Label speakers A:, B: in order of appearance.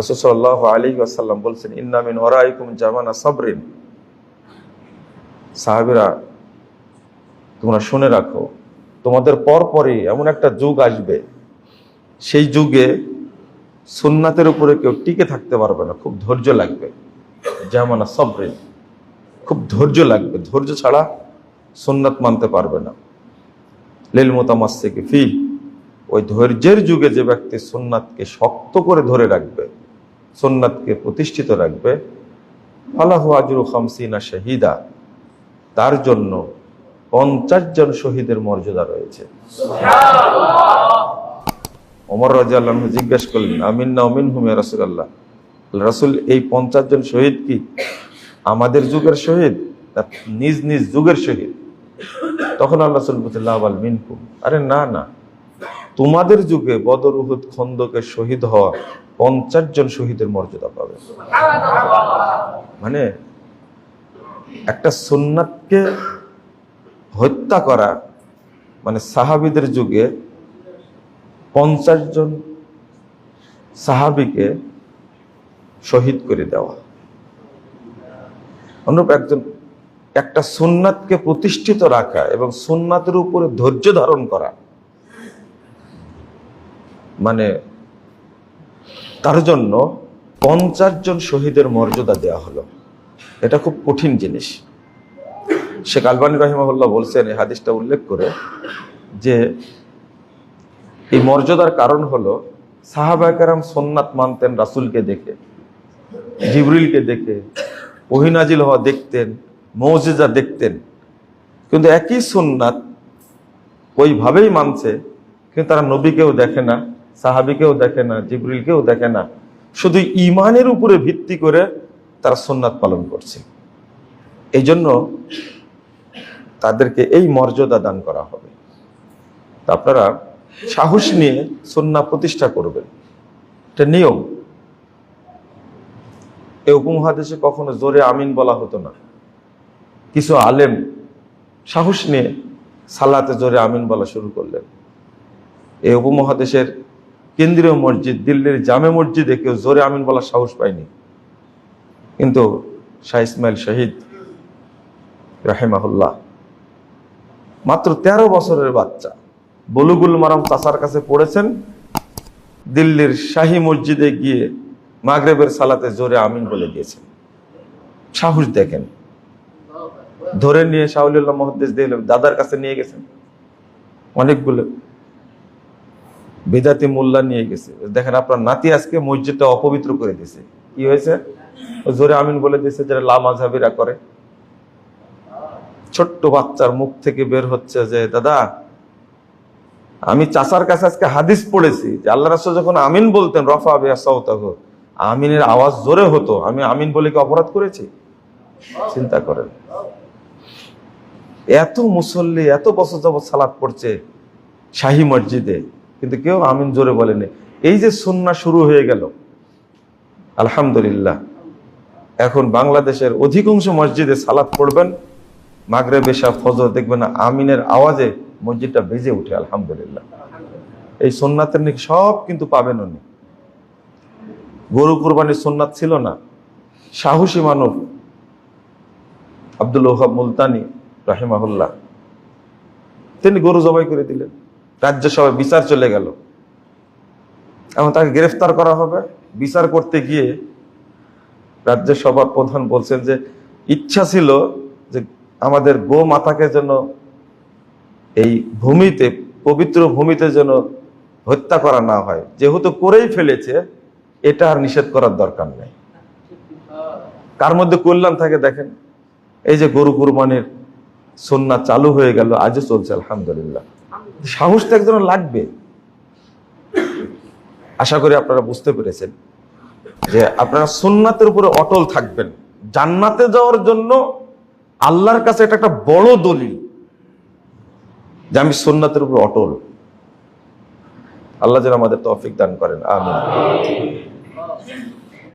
A: রসুল্লাহ আলী আসাল্লাম বলছেন ইন্নামিন ওরাইকুম জামানা সাবরিন। সাহাবিরা, তোমরা শুনে রাখো, তোমাদের পর পরই এমন একটা যুগ আসবে, সেই যুগে সুন্নাতের উপরে কেউ টিকে থাকতে পারবে না, খুব ধৈর্য লাগবে। জামানা সবরিন, খুব ধৈর্য লাগবে, ধৈর্য ছাড়া সুন্নাত মানতে পারবে না। লীল মোতামাসিকে ফি, ওই ধৈর্যের যুগে যে ব্যক্তি সুন্নাতকে শক্ত করে ধরে রাখবে সুন্নাতকে প্রতিষ্ঠিত রাখবে। ফালাহু আজরু খামসিনা শাহিদা। তার জন্য পঞ্চাশ জন শহীদের মর্যাদা রয়েছে। ওমর রাজিয়াল্লাহ জিজ্ঞেস করলেন আমিন না অমিন হুমে রাসুল্লাহ রাসুল, এই পঞ্চাশ জন শহীদ কি আমাদের যুগের শহীদ নিজ নিজ যুগের শহীদ? তখন আল্লাহ সুলবুল্লাহ আল মিনকুম। আরে না না। তোমাদের যুগে বদর উহুদ খন্দকের শহীদ হওয়া পঞ্চাশ জন শহীদের মর্যাদা পাবে। মানে একটা সুন্নাতকে হত্যা করা মানে সাহাবিদের যুগে পঞ্চাশ জন সাহাবিকে শহীদ করে দেওয়া। অনুরূপ একজন, একটা সুন্নাতকে প্রতিষ্ঠিত রাখা এবং সুন্নাতের উপরে ধৈর্য ধারণ করা মানে তার জন্য পঞ্চাশ জন শহীদের মর্যাদা দেওয়া হলো। এটা খুব কঠিন জিনিস। শেখ আলবানী রহিমাহুল্লাহ বলছেন, এই হাদিসটা উল্লেখ করে যে এই মর্যাদার কারণ হলো সাহাবাহাম সোননাথ মানতেন রাসুলকে দেখে, জিবরিলকে দেখে ওহিনাজিল হওয়া দেখতেন, মৌজেজা দেখতেন। কিন্তু একই সোননাথ ওইভাবেই মানছে, কিন্তু তারা নবীকেও দেখে না। সাহাবিকেও দেখে না, জিবরিলকেও দেখে না। শুধু ইমানের উপরে ভিত্তি করে তারা সোননাথ পালন করছে। এই জন্য তাদেরকে এই মর্যাদা দান করা হবে। আপনারা সাহস নিয়ে সন্না প্রতিষ্ঠা করবেন। এটা নিয়ম। এই উপমহাদেশে কখনো জোরে আমিন বলা হতো না। কিছু আলেম সাহস নিয়ে সালাতে জোরে আমিন বলা শুরু করলেন। এই উপমহাদেশের কেন্দ্রীয় মসজিদ, দিল্লির জামে মসজিদে কেউ জোরে আমিন বলার সাহস পায়নি। কিন্তু শাহ ইসমাইল শহীদ রাহেমাহুল্লাহ, মাত্র ১৩ বছরের বাচ্চা। বলুগুল মারাম চাচার কাছে পড়েছেন। দিল্লির শাহী মসজিদে গিয়ে মাগরেবের সালাতে জোরে আমিন বলে দিয়েছেন। সাহস দেখেন। ধরে নিয়ে শাহুল্লাহ মহাদ্দেশ দিয়ে দাদার কাছে নিয়ে গেছেন। অনেকগুলো বেদাতি মোল্লা নিয়ে গেছে। দেখেন আপনার নাতি আজকে মসজিদটা অপবিত্র করে দিয়েছে। কি হয়েছে? জোরে আমিন বলে দিয়েছে যারা লামাঝাবিরা করে। ছোট্ট বাচ্চার মুখ থেকে বের হচ্ছে যে, দাদা, আমি চাচার কাছে আজকে হাদিস পড়েছি যে আল্লাহ রাসুল যখন আমিন বলতেন, রফা বেসাউতাহ আমিনের আওয়াজ জোরে হতো। আমি আমিন বলে কি অপরাধ করেছি? চিন্তা করেন। এত মুসল্লি, এত বছর যাবৎ সালাদ পড়ছে শাহী মসজিদে। কিন্তু কেউ আমিন জোরে বলেনি। এই যে সুন্না শুরু হয়ে গেল, আলহামদুলিল্লাহ, এখন বাংলাদেশের অধিকাংশ মসজিদে সালাদ পড়বেন মাগরে বেশা ফজর, দেখবেন আমিনের আওয়াজে মসজিদটা বেজে উঠে আলহামদুলিল্লাহ। এই সোননাথের নাকি সব কিন্তু পাবেন উনি। গরু কুরবানির সোননাথ ছিল না। সাহসী মানব আব্দুল ওহাব মুলতানি, রাহিমাহুল্লাহ, তিনি গরু জবাই করে দিলেন। রাজ্য সভায় বিচার চলে গেল। এখন তাকে গ্রেফতার করা হবে। বিচার করতে গিয়ে রাজ্য সভার প্রধান বলছেন যে, ইচ্ছা ছিল যে আমাদের গো মাতাকে যেন এই ভূমিতে, পবিত্র ভূমিতে যেন হত্যা করা না হয়। যেহেতু করেই ফেলেছে, এটা আর নিষেধ করার দরকার নেই। কার মধ্যে কল্যাণ থাকে দেখেন? এই যে গরু কুরবানির সন্না চালু হয়ে গেল, আজও চলছে, আলহামদুলিল্লাহ। সাহস তো একজন লাগবে। আশা করি আপনারা বুঝতে পেরেছেন যে আপনারা সুন্নাতের উপরে অটল থাকবেন। জান্নাতে যাওয়ার জন্য আল্লাহর কাছে এটা একটা বড় দলিল যে আমি সুন্নাতের উপর অটল। আল্লাহ যেন আমাদের তৌফিক দান করেন। আমিন।